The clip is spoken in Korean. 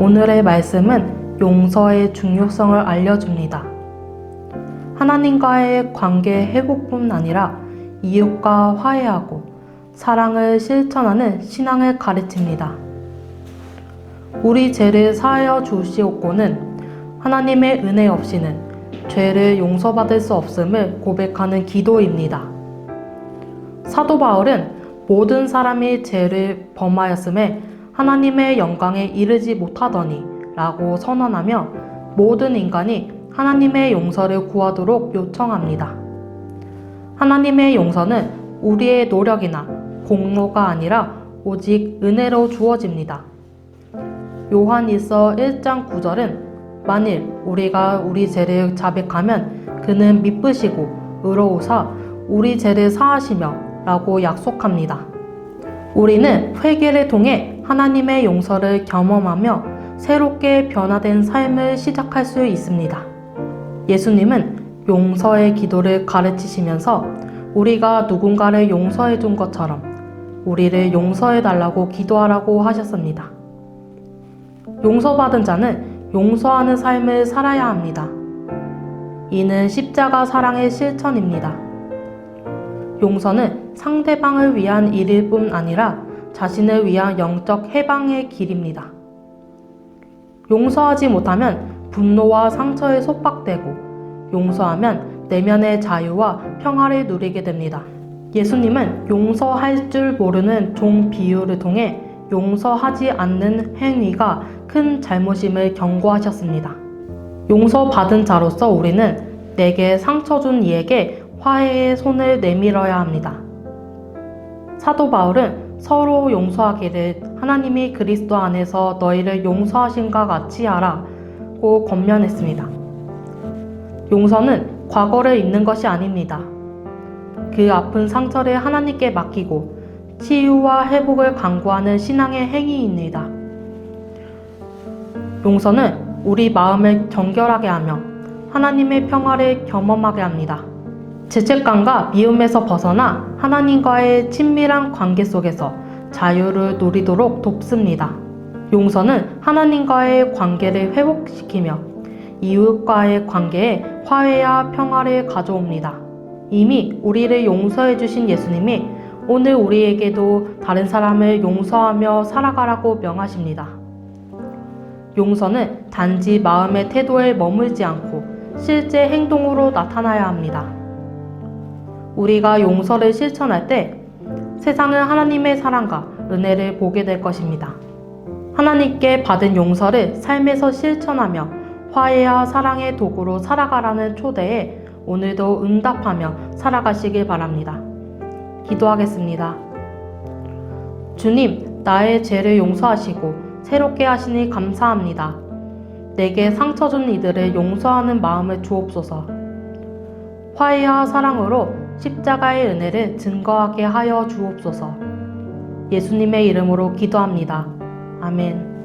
오늘의 말씀은 용서의 중요성을 알려줍니다. 하나님과의 관계 회복뿐 아니라 이웃과 화해하고 사랑을 실천하는 신앙을 가르칩니다. 우리 죄를 사하여 주시옵고는 하나님의 은혜 없이는 죄를 용서받을 수 없음을 고백하는 기도입니다. 사도 바울은 모든 사람이 죄를 범하였음에 하나님의 영광에 이르지 못하더니 라고 선언하며 모든 인간이 하나님의 용서를 구하도록 요청합니다. 하나님의 용서는 우리의 노력이나 공로가 아니라 오직 은혜로 주어집니다. 요한 일서 1장 9절은 만일 우리가 우리 죄를 자백하면 그는 미쁘시고 의로우사 우리 죄를 사하시며 라고 약속합니다. 우리는 회개를 통해 하나님의 용서를 경험하며 새롭게 변화된 삶을 시작할 수 있습니다. 예수님은 용서의 기도를 가르치시면서 우리가 누군가를 용서해 준 것처럼 우리를 용서해 달라고 기도하라고 하셨습니다. 용서받은 자는 용서하는 삶을 살아야 합니다. 이는 십자가 사랑의 실천입니다. 용서는 상대방을 위한 일일 뿐 아니라 자신을 위한 영적 해방의 길입니다. 용서하지 못하면 분노와 상처에 속박되고 용서하면 내면의 자유와 평화를 누리게 됩니다. 예수님은 용서할 줄 모르는 종 비유를 통해 용서하지 않는 행위가 큰 잘못임을 경고하셨습니다. 용서받은 자로서 우리는 내게 상처 준 이에게 화해의 손을 내밀어야 합니다. 사도 바울은 서로 용서하기를 하나님이 그리스도 안에서 너희를 용서하신과 같이 하라고 권면했습니다. 용서는 과거를 잊는 것이 아닙니다. 그 아픈 상처를 하나님께 맡기고 치유와 회복을 강구하는 신앙의 행위입니다. 용서는 우리 마음을 정결하게 하며 하나님의 평화를 경험하게 합니다. 죄책감과 미움에서 벗어나 하나님과의 친밀한 관계 속에서 자유를 누리도록 돕습니다. 용서는 하나님과의 관계를 회복시키며 이웃과의 관계에 화해와 평화를 가져옵니다. 이미 우리를 용서해 주신 예수님이 오늘 우리에게도 다른 사람을 용서하며 살아가라고 명하십니다. 용서는 단지 마음의 태도에 머물지 않고 실제 행동으로 나타나야 합니다. 우리가 용서를 실천할 때 세상은 하나님의 사랑과 은혜를 보게 될 것입니다. 하나님께 받은 용서를 삶에서 실천하며 화해와 사랑의 도구로 살아가라는 초대에 오늘도 응답하며 살아가시길 바랍니다. 기도하겠습니다. 주님, 나의 죄를 용서하시고 새롭게 하시니 감사합니다. 내게 상처 준 이들을 용서하는 마음을 주옵소서. 화해와 사랑으로 십자가의 은혜를 증거하게 하여 주옵소서. 예수님의 이름으로 기도합니다. 아멘.